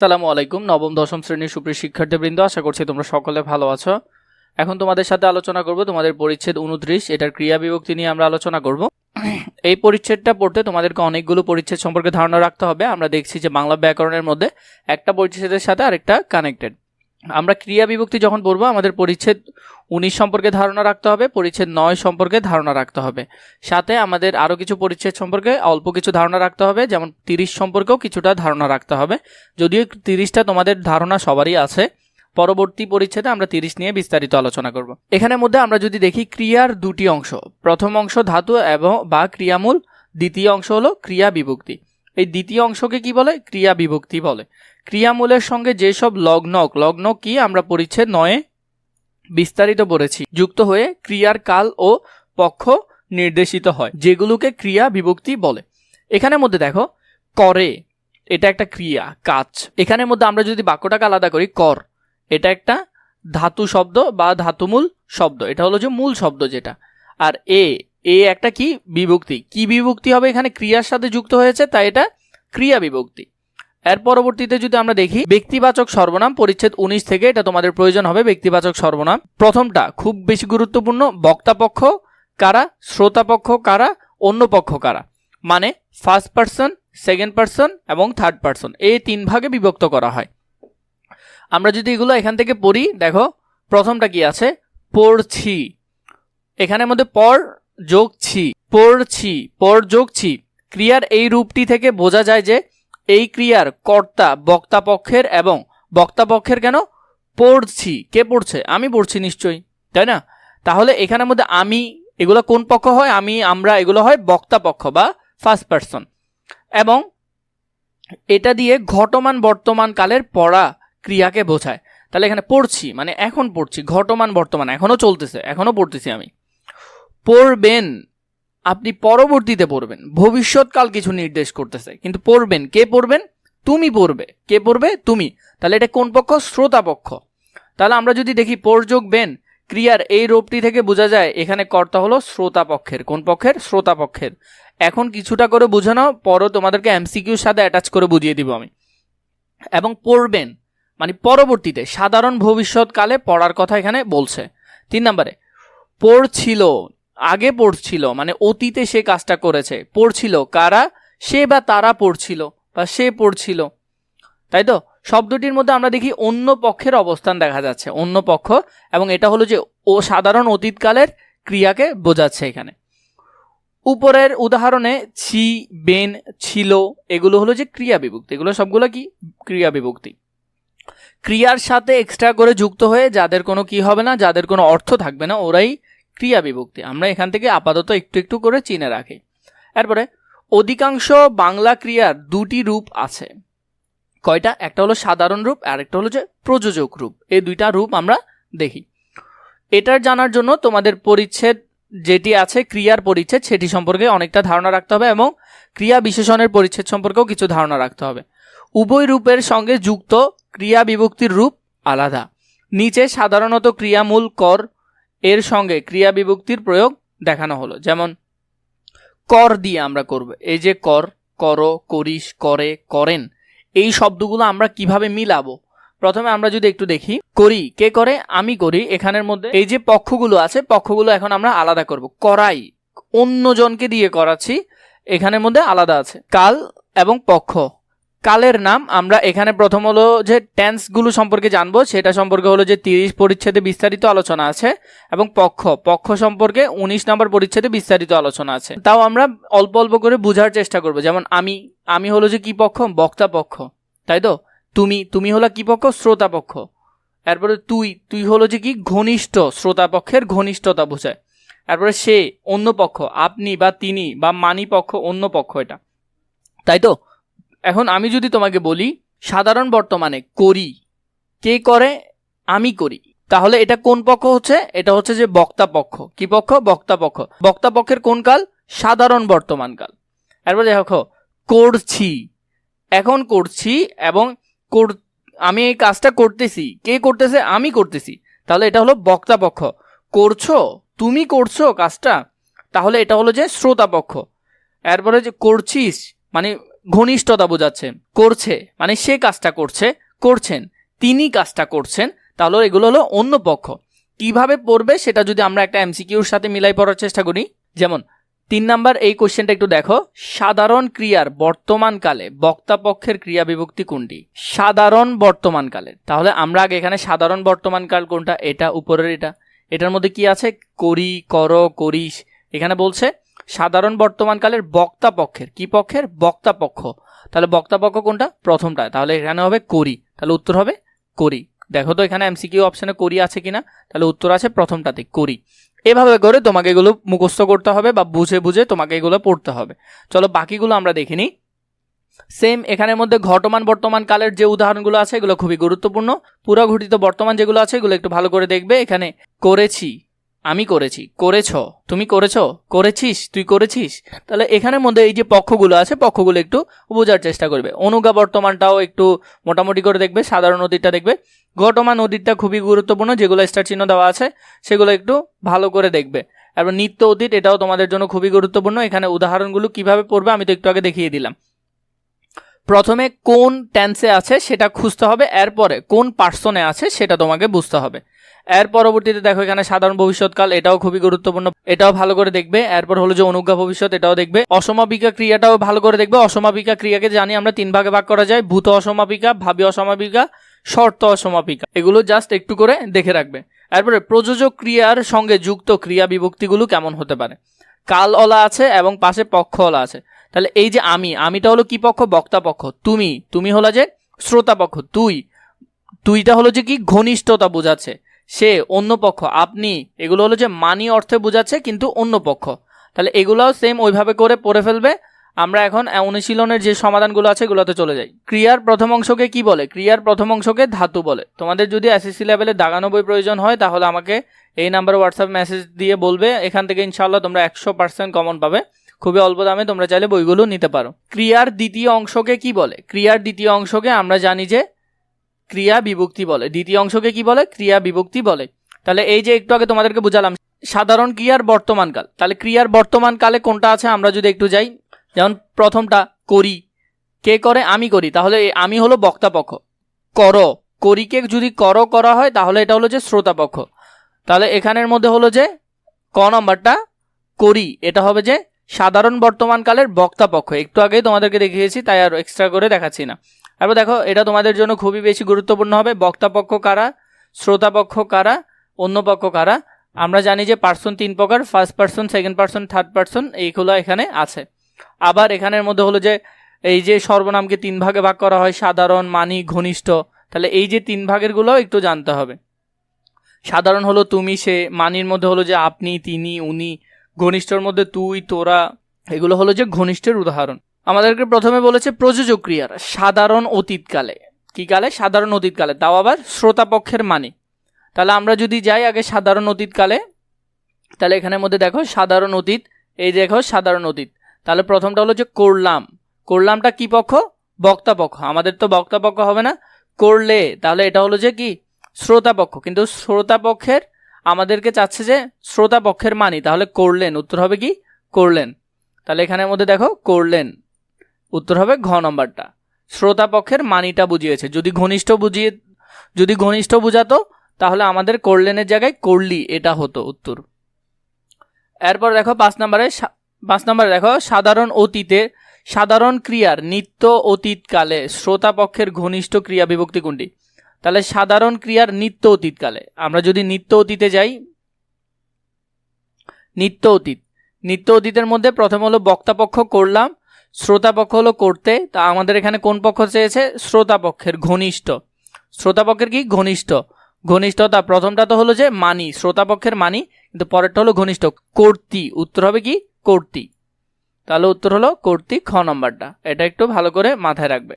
সালামু আলাইকুম, নবম, দশম শ্রেণির সুপ্রিয় শিক্ষার্থীবৃন্দ, আশা করছি তোমরা সকলে ভালো আছো। এখন তোমাদের সাথে আলোচনা করব তোমাদের পরিচ্ছেদ উনত্রিশ, এটার ক্রিয়া বিভক্তি নিয়ে আমরা আলোচনা করব। এই পরিচ্ছেদটা পড়তে তোমাদেরকে অনেকগুলো পরিচ্ছেদ সম্পর্কে ধারণা রাখতে হবে। আমরা দেখছি যে বাংলা ব্যাকরণের মধ্যে একটা পরিচ্ছেদের সাথে আরেকটা কানেক্টেড আমরা ক্রিয়া বিভক্তি যখন পড়ব, আমাদের পরিচ্ছেদ উনিশ সম্পর্কে ধারণা রাখতে হবে, পরিচ্ছেদ নয় সম্পর্কে ধারণা রাখতে হবে। সাথে আমাদের আরও কিছু পরিচ্ছেদ সম্পর্কে অল্প কিছু ধারণা রাখতে হবে, যেমন তিরিশ সম্পর্কেও কিছুটা ধারণা রাখতে হবে। যদিও তিরিশটা তোমাদের ধারণা সবারই আছে, পরবর্তী পরিচ্ছেদে আমরা তিরিশ নিয়ে বিস্তারিত আলোচনা করব। এখানের মধ্যে আমরা যদি দেখি, ক্রিয়ার দুটি অংশ, প্রথম অংশ ধাতু এবং বা ক্রিয়ামূল, দ্বিতীয় অংশ হলো ক্রিয়া বিভক্তি। এই দ্বিতীয় অংশকে কি বলে? ক্রিয়া বিভক্তি বলে। ক্রিয়ামূলের সঙ্গে যেসব লগ্নক লগ্ন কি? আমরা পরিচ্ছেদ নয়ে বিস্তারিত পড়েছি। যুক্ত হয়ে ক্রিয়ার কাল ও পক্ষ নির্দেশিত হয়, যেগুলোকে ক্রিয়া বিভক্তি বলে। এখানের মধ্যে দেখো, করে, এটা একটা ক্রিয়া, কাজ। এখানের মধ্যে আমরা যদি বাক্যটাকে আলাদা করি, কর, এটা একটা ধাতু শব্দ বা ধাতুমূল শব্দ, এটা হলো যে মূল শব্দ যেটা। আর এ এ একটা কি? বিভক্তি। কি বিভক্তি হবে এখানে? ক্রিয়ার সাথে যুক্ত হয়েছে, তাই এটা ক্রিয়া বিভক্তি। এর পরবর্তীতে যদি আমরা দেখি, ব্যক্তিবাচক সর্বনাম, পরিচ্ছেদ উনিশ থেকে এটা তোমাদের প্রয়োজন হবে, ব্যক্তিবাচক সর্বনাম। প্রথমটা, খুব বেশি গুরুত্বপূর্ণ, বক্তাপক্ষ কারা, শ্রোতাপক্ষ কারা অন্য পক্ষ কারা? মানে ফার্স্ট পার্সন সেকেন্ড পার্সন এবং থার্ড পার্সন এই তিন ভাগে বিভক্ত করা হয়। আমরা যদি এগুলো এখান থেকে পড়ি, দেখো, প্রথমটা কি আছে? পড়ছি। এখানের মধ্যে পর যোগ ছি, পড়ছি, পর যোগ ছি। ক্রিয়ার এই রূপটি থেকে বোঝা যায় যে এই ক্রিয়ার কর্তা বক্তাপক্ষের এবং বক্তাপক্ষের কেন? পড়ছি। কে পড়ছে? আমি পড়ছি নিশ্চয়ই, তাই না? তাহলে এখানের মধ্যে আমি, এগুলো কোন পক্ষ হয়? আমি, আমরা, এগুলো হয় বক্তাপক্ষ বা ফার্স্ট পার্সন এবং এটা দিয়ে ঘটমান বর্তমান কালের পড়া ক্রিয়াকে বোঝায়। তাহলে এখানে পড়ছি মানে এখন পড়ছি। ঘটমান বর্তমান, এখনও চলতেছে, এখনও পড়তেছি আমি। পড়বেন। আপনি পরবর্তীতে পড়বেন। ভবিষ্যৎকাল কিছু নির্দেশ করতেছে। কিন্তু পড়বেন। কে পড়বেন? তুমি পড়বে। কে পড়বে? তুমি। তাহলে এটা কোন পক্ষ? শ্রোতা পক্ষ। তাহলে আমরা যদি দেখি পরযোগ বেন, ক্রিয়ার এই রূপটি থেকে বোঝা যায় এখানে কর্তা হলো শ্রোতা পক্ষের। কোন পক্ষের? শ্রোতা পক্ষের। এখন কিছুটা করে বোঝানো পরও তোমাদেরকে এমসিকিউর সাথে অ্যাটাচ করে বুঝিয়ে দিব আমি। এবং পড়বেন মানে পরবর্তীতে, সাধারণ ভবিষ্যৎকালে পড়ার কথা এখানে বলছে। তিন নম্বরে, পড়ছিল আগে পড়ছিল মানে অতীতে সে কাজটা করেছে। পড়ছিল কারা? সে বা তারা পড়ছিল বা সে পড়ছিল। তাই তো? শব্দটির মধ্যে আমরা দেখি অন্য পক্ষের অবস্থান দেখা যাচ্ছে, অন্য পক্ষ, এবং এটা হলো যে ও সাধারণ অতীতকালের ক্রিয়াকে বোঝাচ্ছে এখানে। উপরের উদাহরণে ছি, বেন, ছিল, এগুলো হলো যে ক্রিয়া বিভক্তি। এগুলো সবগুলো কি? ক্রিয়া বিভক্তি। ক্রিয়ার সাথে এক্সট্রা করে যুক্ত হয়ে যাদের কোনো কি হবে না, যাদের কোনো অর্থ থাকবে না, ওরাই ক্রিয়া বিভক্তি। আমরা এখান থেকে আপাতত একটু একটু করে চিনে রাখি। এরপরে, অধিকাংশ বাংলা ক্রিয়ার দুটি রূপ আছে। কয়টা? একটা হলো সাধারণ রূপ, আর একটা হলো যে প্রযোজক রূপ। এই দুইটা রূপ আমরা দেখি। এটার জানার জন্য তোমাদের পরিচ্ছেদ যেটি আছে, ক্রিয়ার পরিচ্ছেদ, সেটি সম্পর্কে অনেকটা ধারণা রাখতে হবে এবং ক্রিয়া বিশেষণের পরিচ্ছেদ সম্পর্কেও কিছু ধারণা রাখতে হবে। উভয় রূপের সঙ্গে যুক্ত ক্রিয়া বিভক্তির রূপ আলাদা। নিচে সাধারণত ক্রিয়ামূল কর এর সঙ্গে ক্রিয়া বিভক্তির প্রয়োগ দেখানো হলো। যেমন, কর দিয়ে আমরা করব। এই যে কর কর, করিস, করে, করেন, এই শব্দগুলো আমরা কীভাবে মিলাবো? প্রথমে আমরা যদি একটু দেখি, করি, কে করে? আমি করি, এখানের মধ্যে এই যে পক্ষগুলো আছে, পক্ষগুলো এখন আমরা আলাদা করব। করাই, অন্যজনকে দিয়ে করাচ্ছি, এখানের মধ্যে আলাদা আছে। কাল এবং পক্ষ। কালের নাম, আমরা এখানে প্রথম হলো যে টেন্সগুলো সম্পর্কে জানব, সেটা সম্পর্কে হলো যে তিরিশ পরিচ্ছেদে বিস্তারিত আলোচনা আছে, এবং পক্ষ পক্ষ সম্পর্কে উনিশ নম্বর পরিচ্ছেদে বিস্তারিত আলোচনা আছে। তাও আমরা অল্প অল্প করে বোঝার চেষ্টা করব, যেমন আমি আমি হলো যে কি পক্ষ, বক্তা পক্ষ, তাই তো? তুমি তুমি হলো কি পক্ষ, শ্রোতা পক্ষ। এরপরে তুই তুই হলো যে কি? ঘনিষ্ঠ, শ্রোতা পক্ষের ঘনিষ্ঠতা বোঝায়। তারপরে সে, অন্য পক্ষ, আপনি বা তিনি বা মানি পক্ষ, অন্য পক্ষ এটা। তাই তো? এখন আমি যদি তোমাকে বলি, সাধারণ বর্তমানে করি। কে করে? আমি করি। তাহলে এটা কোন পক্ষ হচ্ছে? এটা হচ্ছে যে বক্তা পক্ষ। কি পক্ষ? বক্তা পক্ষ। বক্তা পক্ষের কোন কাল? সাধারণ বর্তমান কাল। এরপর দেখো, করছি। এখন করছি এবং আমি এই কাজটা করতেছি। কে করতেছে? আমি করতেছি। তাহলে এটা হলো বক্তা পক্ষ। করছ? তুমি করছ কাজটা? তাহলে এটা হলো যে শ্রোতা পক্ষ। এরপরে যে করছিস মানে ঘনিষ্ঠতা বোঝাচ্ছে, করছে মানে সে কাজটা করছে, করছেন, তিনি কাজটা করছেন, তাহলে এগুলো হলো অন্য পক্ষ। কীভাবে পড়বে সেটা যদি আমরা একটা এমসিকিউর সাথে মিলাই পড়ার চেষ্টা করি, যেমন, তিন নাম্বার, এই কোশ্চেনটা একটু দেখো, সাধারণ ক্রিয়ার বর্তমানকালে বক্তা পক্ষের ক্রিয়া বিভক্তি কোনটি? সাধারণ বর্তমানকালে তাহলে আমরা আগে এখানে সাধারণ বর্তমানকাল কোনটা? এটা, উপরের এটা। এটার মধ্যে কি আছে? করি, কর, করিস। এখানে বলছে সাধারণ বর্তমানকালের বক্তা পক্ষের। কি পক্ষের? বক্তা পক্ষ। তাহলে বক্তা পক্ষ কোনটা? প্রথমটা তাহলে এখানে হবে করি। তাহলে উত্তর হবে করি। দেখো তো এখানে এমসিকিউ অপশনে করি আছে কিনা? তাহলে উত্তর আছে প্রথমটাতে, করি। এভাবে করে তোমাকে এগুলো মুখস্থ করতে হবে বা বুঝে বুঝে তোমাকে এগুলো পড়তে হবে। চলো বাকিগুলো আমরা দেখিনি সেম এখানের মধ্যে ঘটমান বর্তমান কালের যে উদাহরণগুলো আছে, এগুলো খুবই গুরুত্বপূর্ণ। পুরো ঘটিত বর্তমান যেগুলো আছে, এগুলো একটু ভালো করে দেখবে। এখানে করেছি। আমি করেছি। করেছ। তুমি করেছ? করেছিস? তুই করেছিস? তাহলে এখানের মধ্যে এই যে পক্ষগুলো আছে, পক্ষগুলো একটু বোঝার চেষ্টা করবে। অনুগা বর্তমানটাও একটু মোটামুটি করে দেখবে, সাধারণ নদীটা দেখবে। ঘটমান নদীটা খুবই গুরুত্বপূর্ণ, যেগুলো স্টার চিহ্ন দেওয়া আছে, সেগুলো একটু ভালো করে দেখবে। এবার নিত্য অতীত এটাও তোমাদের জন্য খুবই গুরুত্বপূর্ণ। এখানে উদাহরণগুলো কীভাবে পড়বে আমি তো একটু আগে দেখিয়ে দিলাম। প্রথমে কোন টেন্সে আছে সেটা খুঁজতে হবে, এরপরে কোন পার্সনে আছে সেটা তোমাকে বুঝতে হবে। এর পরবর্তীতে দেখো এখানে সাধারণ ভবিষ্যৎকাল, এটাও খুবই গুরুত্বপূর্ণ। এটাও ভালো করে দেখবে। এরপর হলো যে অনুজ্ঞা ভবিষ্যৎ, এটাও দেখবে। অসমাপিকা ক্রিয়াটাও ভালো করে দেখবে। অসমাপিকা ক্রিয়াকে জানি আমরা তিন ভাগে ভাগ করা যায়। ভূত অসমাপিকা, ভাবি অসমাপিকা, শর্ত অসমাপিকা। এগুলো জাস্ট একটু করে দেখে রাখবে। এরপরে প্রযোজক ক্রিয়ার সঙ্গে যুক্ত ক্রিয়া বিভক্তিগুলো কেমন হতে পারে? কাল অলা আছে এবং পাশে পক্ষ অলা আছে। তাহলে এই যে আমি, আমিটা হলো কি পক্ষ? বক্তা পক্ষ। তুমি তুমি হলো যে শ্রোতা পক্ষ। তুই, তুইটা হলো যে কি? ঘনিষ্ঠতা বোঝাচ্ছে। সে অন্য পক্ষ। আপনি, এগুলো হলো যে মানি অর্থে বোঝাচ্ছে, কিন্তু অন্য পক্ষ। তাহলে এগুলোও সেম ওইভাবে করে পড়ে ফেলবে। আমরা এখন অনুশীলনের যে সমাধানগুলো আছে, এগুলোতে চলে যাই। ক্রিয়ার প্রথম অংশকে কি বলে? ক্রিয়ার প্রথম অংশকে ধাতু বলে। তোমাদের যদি এসএসসি লেভেলে দাগানো বই প্রয়োজন হয়, তাহলে আমাকে এই নাম্বারে হোয়াটসঅ্যাপ মেসেজ দিয়ে বলবে। এখান থেকে ইনশাল্লাহ তোমরা একশো পার্সেন্ট কমন পাবে। খুবই অল্প দামে তোমরা চাইলে বইগুলো নিতে পারো। ক্রিয়ার দ্বিতীয় অংশকে কি বলে? ক্রিয়ার দ্বিতীয় অংশকে আমরা জানি যে ক্রিয়া বিভক্তি বলে। দ্বিতীয় অংশকে কি বলে? ক্রিয়া বিভক্তি বলে। তাহলে এই যে একটু আগে তোমাদেরকে বুঝালাম, সাধারণ ক্রিয়ার বর্তমানকাল তাহলে ক্রিয়ার বর্তমানকালে কোনটা আছে আমরা যদি একটু যাই? যেমন প্রথমটা, করি। কে করে? আমি করি। তাহলে আমি হলো বক্তা পক্ষ কর। করিকে যদি কর করা হয়, তাহলে এটা হলো যে শ্রোতা পক্ষ তাহলে এখানের মধ্যে হলো যে ক নম্বরটা, করি। এটা হবে যে সাধারণ বর্তমানকালের বক্তা পক্ষ একটু আগেই তোমাদেরকে দেখিয়েছি, তাই আর এক্সট্রা করে দেখাচ্ছি না। এবার দেখো, এটা তোমাদের জন্য খুবই বেশি গুরুত্বপূর্ণ হবে বক্তা পক্ষ কারা শ্রোতা পক্ষ কারা অন্য পক্ষ কারা? আমরা জানি যে পার্সন তিন প্রকার first person second person third person এইগুলো এখানে আছে। আবার এখানের মধ্যে হলো যে, এই যে সর্বনামকে তিন ভাগে ভাগ করা হয়, সাধারণ, মানি, ঘনিষ্ঠ, তাহলে এই যে তিন ভাগেরগুলো একটু জানতে হবে। সাধারণ হলো তুমি, সে, মানির মধ্যে হলো যে আপনি, তিনি, উনি, ঘনিষ্ঠর মধ্যে তুই, তোরা, এগুলো হলো যে ঘনিষ্ঠের উদাহরণ। আমাদেরকে প্রথমে বলেছে প্রযোজক ক্রিয়ার সাধারণ অতীতকালে। কি কালে? সাধারণ অতীতকালে। তাও আবার শ্রোতাপক্ষের মানে। তাহলে আমরা যদি যাই আগে সাধারণ অতীতকালে, তাহলে এখানের মধ্যে দেখো সাধারণ অতীত, এই দেখো সাধারণ অতীত। তাহলে প্রথমটা হলো যে করলাম। করলামটা কি পক্ষ? বক্তা পক্ষ। আমাদের তো বক্তা পক্ষ হবে না। করলে, তাহলে এটা হলো যে কি? শ্রোতা পক্ষ। কিন্তু শ্রোতা পক্ষের, আমাদেরকে চাচ্ছে যে শ্রোতা পক্ষের মানি। তাহলে করলেন। উত্তর হবে কি? করলেন। তাহলে এখানের মধ্যে দেখো, করলেন। উত্তর হবে ঘ নম্বরটা। শ্রোতা পক্ষের মানিটা বুঝিয়েছে। যদি ঘনিষ্ঠ বুঝিয়ে যদি ঘনিষ্ঠ বুঝাতো, তাহলে আমাদের করলেনের জায়গায় করলি এটা হতো উত্তর। এরপর দেখো পাঁচ নম্বরে পাঁচ নম্বরে দেখো, সাধারণ অতীতে সাধারণ ক্রিয়ার নিত্য অতীতকালে শ্রোতা পক্ষের ঘনিষ্ঠ ক্রিয়া বিভক্তি কোনটি? তাহলে সাধারণ ক্রিয়ার নিত্য অতীতকালে আমরা যদি নিত্য অতীতে যাই, নিত্য অতীত। নিত্য অতীতের মধ্যে প্রথম হলো বক্তাপক্ষ করলাম শ্রোতাপক্ষ হলো করতে, তা আমাদের এখানে কোন পক্ষ চেয়েছে? শ্রোতাপক্ষের ঘনিষ্ঠ। শ্রোতাপক্ষের কি? ঘনিষ্ঠ। ঘনিষ্ঠতা প্রথমটা তো হলো যে মানি শ্রোতাপক্ষের মানি, কিন্তু পরেরটা হলো ঘনিষ্ঠ। কর্তি, উত্তর হবে কি? কর্তি। তাহলে উত্তর হলো কর্তি, খ নম্বরটা। এটা একটু ভালো করে মাথায় রাখবে।